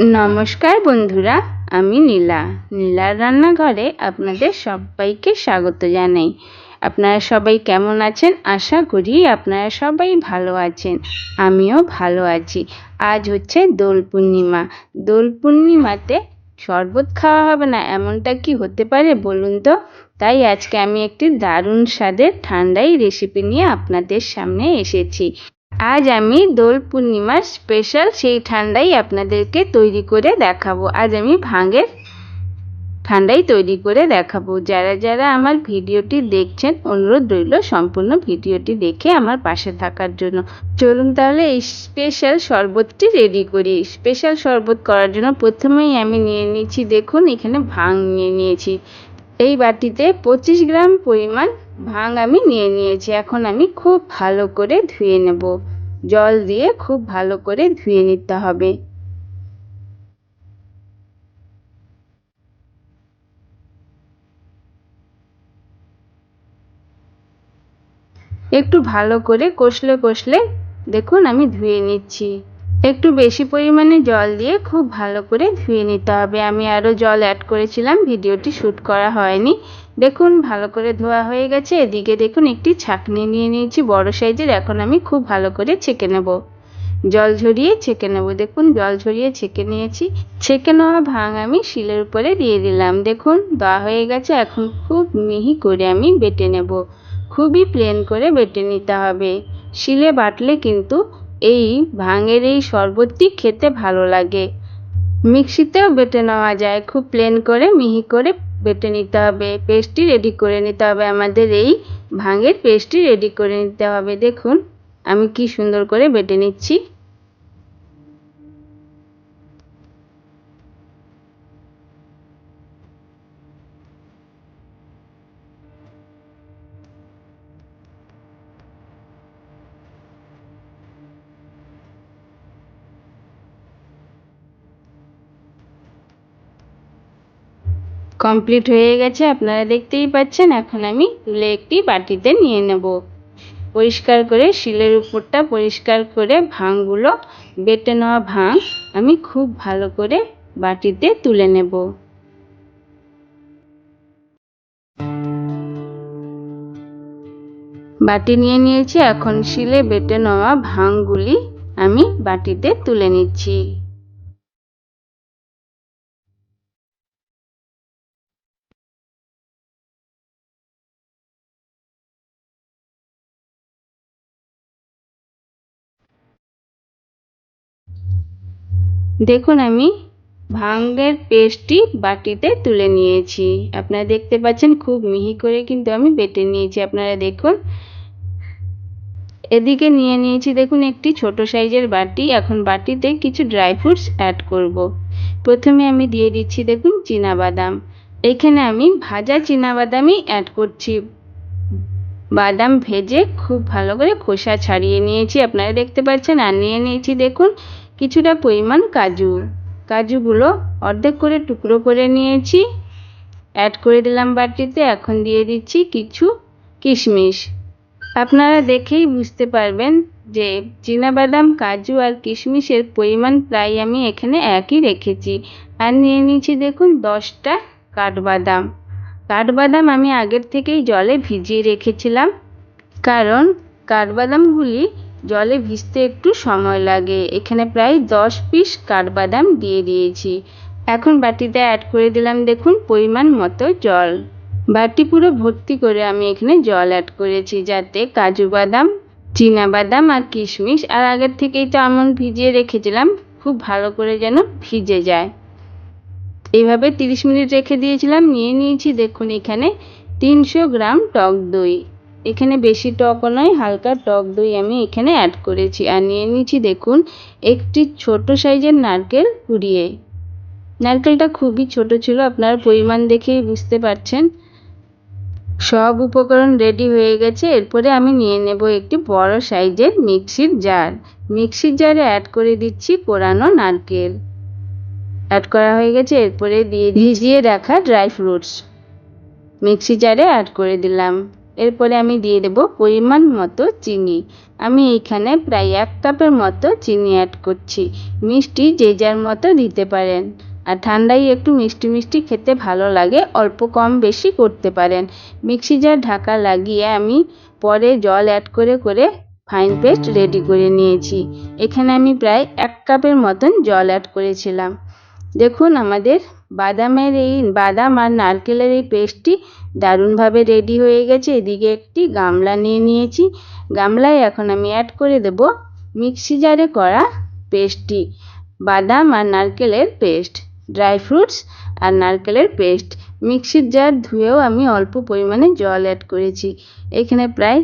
নমস্কার বন্ধুরা, আমি নীলা। নীলার রান্নাঘরে আপনাদের সবাইকে স্বাগত জানাই। আপনারা সবাই কেমন আছেন? আশা করি আপনারা সবাই ভালো আছেন। আমিও ভালো আছি। আজ হচ্ছে দোল পূর্ণিমা। দোল পূর্ণিমাতে শরবত খাওয়া হবে না, এমনটা কি হতে পারে বলুন তো? তাই আজকে আমি একটি দারুণ স্বাদের ঠান্ডাই রেসিপি নিয়ে আপনাদের সামনে এসেছি। আজ আমি দোল পূর্ণিমার স্পেশাল সেই ঠান্ডাই আপনাদেরকে তৈরি করে দেখাবো। আজ আমি ভাঙের ঠান্ডাই তৈরি করে দেখাবো। যারা যারা আমার ভিডিওটি দেখছেন, অনুরোধ রইল সম্পূর্ণ ভিডিওটি দেখে আমার পাশে থাকার জন্য। চলুন তাহলে এই স্পেশাল শরবতটি রেডি করি। স্পেশাল শরবত করার জন্য প্রথমেই আমি নিয়ে নিয়েছি দেখুন এখানে ভাং নিয়ে নিয়েছি। এই বাটিতে পঁচিশ গ্রাম পরিমাণ ভাং আমি নিয়ে নিয়েছি, এখন আমি খুব ভালো করে ধুয়ে নেব। জল দিয়ে খুব ভালো করে ধুয়ে নিতে হবে। একটু ভালো করে কষলে কষলে দেখুন আমি ধুয়ে নিচ্ছি। একটু বেশি পরিমাণে জল দিয়ে খুব ভালো করে ধুয়ে নিতে হবে। আমি আরও জল অ্যাড করেছিলাম, ভিডিওটি শ্যুট করা হয়নি। দেখুন, ভালো করে ধোয়া হয়ে গেছে। এদিকে দেখুন, একটি ছাঁকনি নিয়ে নিয়েছি, বড় সাইজের। এখন আমি খুব ভালো করে ছেঁকে নেব। জল ঝরিয়ে ছেঁকে নেব। দেখুন, জল ঝরিয়ে ছেঁকে নিয়েছি। ছেঁকে নেওয়া ভাং আমি শিলের উপরে দিয়ে দিলাম। দেখুন দেওয়া হয়ে গেছে। এখন খুব মিহি করে আমি বেটে নেব। খুবই প্লেন করে বেটে নিতে হবে। শিলে বাটলে কিন্তু এই ভাঙের এই শরবতটি খেতে ভালো লাগে। মিক্সিতেও বেটে নেওয়া যায়। খুব প্লেন করে, মিহি করে বেটে নিতে হবে, পেস্টটি রেডি করে নিতে হবে। আমাদের এই ভাঙের পেস্টটি রেডি করে নিতে হবে। দেখুন, আমি কি সুন্দর করে বেটে নিচ্ছি। কমপ্লিট হয়ে গেছে, আপনারা দেখতেই পাচ্ছেন, এখন আমি তুলে একটি বাটিতে নিয়ে নেব। পরিষ্কার করে শিলের উপরটা পরিষ্কার করে ভাঙগুলো, বেটে নেওয়া ভাঙ আমি খুব ভালো করে বাটিতে তুলে নেব। বাটি নিয়ে নিয়েছি, এখন শিলে বেটে নেওয়া ভাঙগুলি আমি বাটিতে তুলে নিচ্ছি। দেখুন, আমি ভাঙের পেস্টটি বাটিতে তুলে নিয়েছি। আপনারা দেখতে পাচ্ছেন, খুব মিহি করে কিন্তু আমি বেটে নিয়েছি। আপনারা দেখুন। এদিকে নিয়ে নিয়েছি, দেখুন, একটি ছোট সাইজের বাটি। এখন বাটিতে কিছু ড্রাই ফ্রুটস অ্যাড করব। প্রথমে আমি দিয়ে দিচ্ছি, দেখুন বাদাম এখানে আমি ভাজা বাদামই অ্যাড করছি। বাদাম ভেজে খুব ভালো করে খোসা ছাড়িয়ে নিয়েছি। আপনারা দেখতে পাচ্ছেন, আর নিয়ে নিয়েছি, দেখুন কিছুটা পরিমাণ কাজু। কাজুগুলো অর্ধেক করে টুকরো করে নিয়েছি। অ্যাড করে দিলাম বাটিতে। এখন দিয়ে দিচ্ছি কিছু কিশমিশ। আপনারা দেখেই বুঝতে পারবেন যে বাদাম কাজু আর কিশমিশের পরিমাণ প্রায় আমি এখানে একই রেখেছি। আর নিয়ে নিয়েছি দেখুন দশটা কাঠবাদাম। কাঠবাদাম আমি আগের থেকেই জলে ভিজিয়ে রেখেছিলাম। কারণ কাঠবাদামগুলি জলে ভিজতে একটু সময় লাগে। এখানে প্রায় দশ পিস কাঠবাদাম দিয়ে দিয়েছি। এখন বাটিতে অ্যাড করে দিলাম দেখুন পরিমাণ মতো জল। বাটি পুরো ভর্তি করে আমি এখানে জল অ্যাড করেছি যাতে কাজু বাদাম বাদাম আর কিশমিশ আর আগের থেকেই তো আমন্ড ভিজিয়ে রেখেছিলাম, খুব ভালো করে যেন ভিজে যায়। এইভাবে তিরিশ মিনিট রেখে দিয়েছিলাম, নিয়ে নিয়েছি দেখুন এখানে তিনশো গ্রাম টক দই। এখানে বেশি টকও নয় হালকা টক দই আমি এখানে অ্যাড করেছি। আর নিয়ে নিয়েছি দেখুন একটি ছোট সাইজের নারকেল কুড়িয়ে। নারকেলটা খুবই ছোট ছিল আপনার পরিমাণ দেখেই বুঝতে পারছেন। সব উপকরণ রেডি হয়ে গেছে এরপরে আমি নিয়ে নেব একটি বড় সাইজের মিক্সির জার মিক্সির জারে অ্যাড করে দিচ্ছি পোড়ানো নারকেল। অ্যাড করা হয়ে গেছে এরপরে দিয়ে ভিজিয়ে রাখা ড্রাই ফ্রুটস মিক্সি জারে অ্যাড করে দিলাম। এরপরে আমি দিয়ে দেব পরিমাণ মতো চিনি। আমি এখানে প্রায় এক কাপের মতো চিনি অ্যাড করছি। মিষ্টি যে যার মতো দিতে পারেন। আর ঠান্ডায় একটু মিষ্টি মিষ্টি খেতে ভালো লাগে, অল্প কম বেশি করতে পারেন। মিক্সি জার ঢাকা লাগিয়ে আমি পরে জল অ্যাড করে করে ফাইন পেস্ট রেডি করে নিয়েছি। এখানে আমি প্রায় এক কাপের মতন জল অ্যাড করেছিলাম। দেখুন আমাদের বাদামের এই, বাদাম আর নারকেলের এই পেস্টটি দারুণভাবে রেডি হয়ে গেছে। এদিকে একটি গামলা নিয়ে নিয়েছি। গামলায় এখন আমি অ্যাড করে দেব মিক্সি জারে করা পেস্টটি। বাদাম আর নারকেলের পেস্ট ড্রাই ফ্রুটস আর নারকেলের পেস্ট। মিক্সির জার ধুয়েও আমি অল্প পরিমাণে জল অ্যাড করেছি। এখানে প্রায়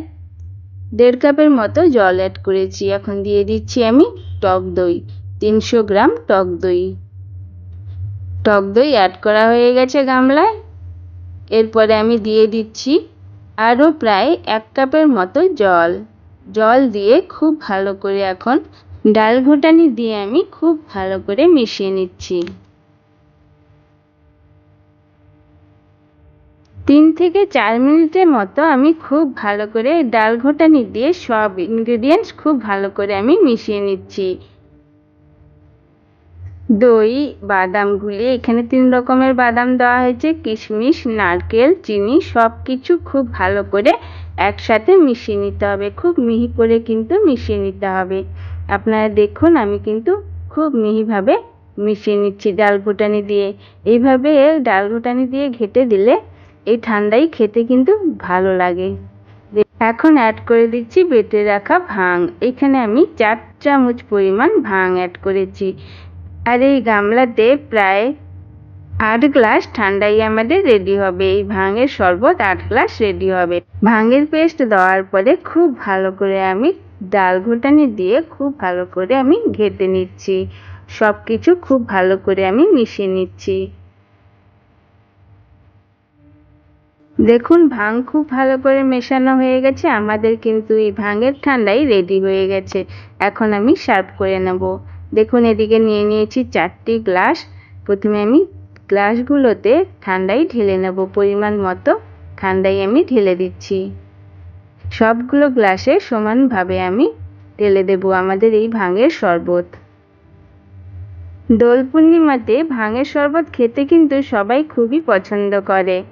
দেড় কাপের মতো জল অ্যাড করেছি। এখন দিয়ে দিচ্ছি আমি টক দই, তিনশো গ্রাম টক দই। টক দই অ্যাড করা হয়ে গেছে গামলায়। এরপরে আমি দিয়ে দিচ্ছি আরও প্রায় এক কাপের মতো জল। জল দিয়ে খুব ভালো করে এখন ডাল ঘোটানি দিয়ে আমি খুব ভালো করে মিশিয়ে নিচ্ছি। তিন থেকে চার মিনিটের মতো আমি খুব ভালো করে ডাল ঘোটানি দিয়ে সব ইনগ্রেডিয়েন্টস খুব ভালো করে আমি মিশিয়ে নিচ্ছি। দই, বাদামগুলি, এখানে তিন রকমের বাদাম দেওয়া হয়েছে। কিশমিশ, নারকেল, চিনি সব কিছু খুব ভালো করে একসাথে মিশিয়ে নিতে হবে। খুব মিহি করে কিন্তু মিশিয়ে নিতে হবে। আপনারা দেখুন, আমি কিন্তু খুব মিহিভাবে মিশিয়ে নিচ্ছি ডাল ঘুটানি দিয়ে। এইভাবে ডাল ঘুটানি দিয়ে ঘেটে দিলে এই ঠান্ডাই খেতে কিন্তু ভালো লাগে। এখন অ্যাড করে দিচ্ছি বেটে রাখা ভাং এখানে আমি চার চামচ পরিমাণ ভাং অ্যাড করেছি। আর এই গামলাতে প্রায় আট গ্লাস, ঠান্ডাই আমাদের রেডি হবে। এই ভাঙের শরবত আট গ্লাস রেডি হবে। ভাঙের পেস্ট দেওয়ার পরে খুব ভালো করে আমি ডাল ঘুটানি দিয়ে খুব ভালো করে আমি ঘেটে নিচ্ছি। সব কিছু খুব ভালো করে আমি মিশিয়ে নিচ্ছি। দেখুন, ভাং খুব ভালো করে মেশানো হয়ে গেছে। আমাদের কিন্তু এই ভাঙের ঠান্ডাই রেডি হয়ে গেছে। এখন আমি সার্ভ করে নেব। দেখুন, এদিকে নিয়ে নিয়েছি চারটি গ্লাস। প্রথমে আমি গ্লাসগুলোতে ঠান্ডাই ঢেলে নেব, পরিমাণ মতো ঠান্ডাই আমি ঢেলে দিচ্ছি। সবগুলো গ্লাসে সমানভাবে আমি ঢেলে দেব আমাদের এই ভাঙের শরবত। দোল পূর্ণিমাতে ভাঙের শরবত খেতে কিন্তু সবাই খুবই পছন্দ করে।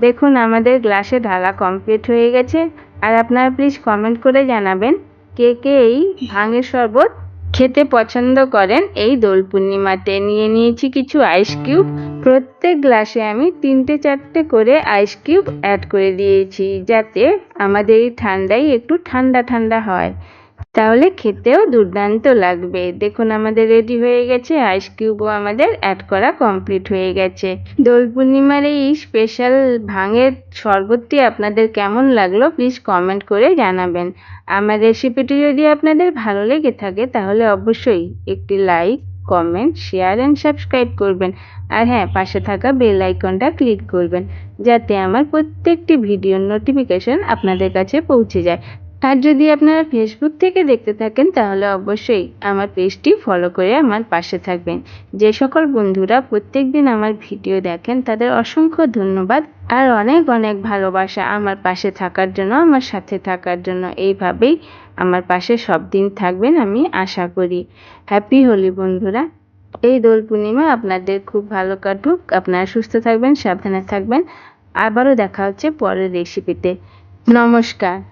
দেখুন, আমাদের গ্লাসে ঢালা কমপ্লিট হয়ে গেছে। আর আপনারা প্লিজ কমেন্ট করে জানাবেন কে কে এই ভাঙের শরবত খেতে পছন্দ করেন, এই দোল পূর্ণিমাতে নিয়ে নিয়েছি কিছু আইস কিউব প্রত্যেক গ্লাসে আমি তিনটে চারটে করে আইস কিউব অ্যাড করে দিয়েছি, যাতে আমাদের এই ঠান্ডায় একটু ঠান্ডা ঠান্ডা হয়। তাহলে খেতেও দুর্দান্ত লাগবে। দেখুন, আমাদের রেডি হয়ে গেছে। আইস কিউবও আমাদের অ্যাড করা কমপ্লিট হয়ে গেছে। দোল পূর্ণিমার এই স্পেশাল ভাঙের শরবতটি আপনাদের কেমন লাগল প্লিজ কমেন্ট করে জানাবেন। আমার রেসিপিটি যদি আপনাদের ভালো লেগে থাকে, তাহলে অবশ্যই একটি like comment share and subscribe করবেন। আর হ্যাঁ পাশে থাকা বেল আইকনটা ক্লিক করবেন, যাতে আমার প্রত্যেকটি ভিডিওর নোটিফিকেশন আপনাদের কাছে পৌঁছে যায়। আর যদি আপনারা ফেসবুক থেকে দেখতে থাকেন, তাহলে অবশ্যই আমার পেজটি ফলো করে আমার পাশে থাকবেন। যে সকল বন্ধুরা প্রত্যেক দিন আমার ভিডিও দেখেন, তাদের অসংখ্য ধন্যবাদ আর অনেক অনেক ভালোবাসা আমার পাশে থাকার জন্য, আমার সাথে থাকার জন্য। এইভাবেই আমার পাশে সব দিন থাকবেন আমি আশা করি। হ্যাপি হোলি বন্ধুরা। এই দোল পূর্ণিমা আপনাদের খুব ভালো কাটুক, আপনারা সুস্থ থাকবেন, সাবধানে থাকবেন। আবারও দেখা হচ্ছে পরের রেসিপিতে নমস্কার।